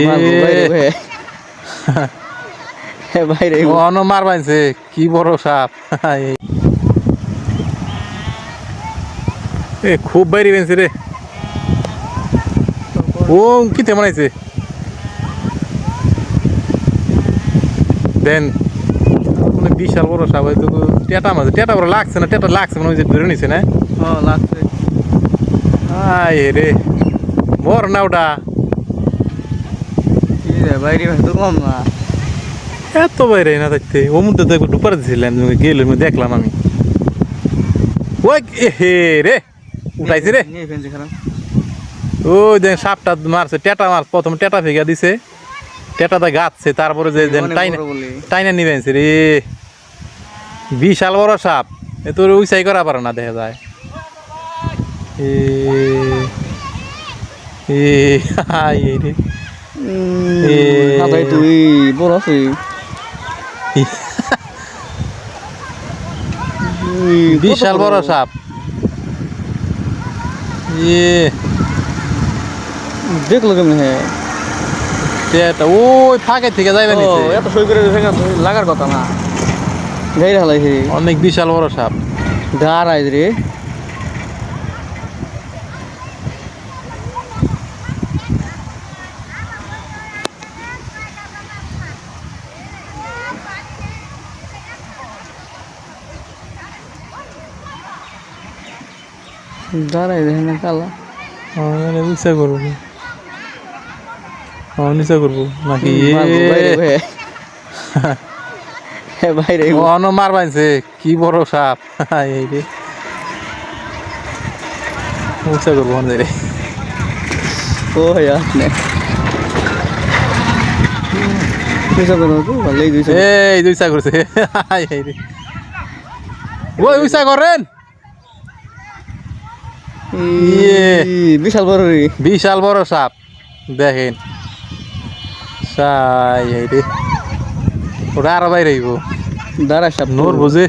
মার বাইছে কি বড় সাপ। এ খুব বাইরে বেঞ্ছে রে। ও দেন মানে বিশাল বড় সাপ হয়তো টেটা মাঝে টেটা বড় লাগছে না টেটা লাগছে মানে ওই যে ধরে নিছে না? হ্যাঁ লাগছে। আয় রে বর না ওটা। বাইরে তো কম না এত বাইরে না থাকতে। ও মধ্যে তো একবার ডুপার দিয়েছিলাম গেলে দেখলাম আমি। ওই হে রে উঠাইছে রে। ওই দেখ সাপটা মারছে টেটা মার প্রথম টেটা ফেগা দিছে। টেটাটা গাচ্ছে তারপরে যে টাইনা। টাইনা নিবেছে রে। বিশাল বড় সাপ। এ তোর উইসাই করা পারে না দেখা যায়। এ এ হাই রে। বিশাল বড়? সাপ। ইয়ে দেখল কেমন হ্যাঁ টেটা ওই ফাঁকে থেকে যাইবে নিচে। এত সই করে লাগার কথা না। গাইরে হালাইছে অনেক বিশাল বড় সাপ। দাঁড়াই রে। দাঁড়াই দেখেন না কালা। আমি নিচা করব। আমি নিচা করব নাকি? বাইরে বয়ে। এ বাইরে অন মার বাইছে কি বড় সাপ। এই রে। উঁচা করব অন রে ও আপনি। দুইশো করো তো ভালোই দুইশো। এই দুইসা করছে। এই রে। ওই উঁচা করেন। বিশাল বড় বিশাল বড় সাপ। দেখেন। সাই রে। ওটা আরও বাইরে দাঁড়া সাপ। নোর বুঝে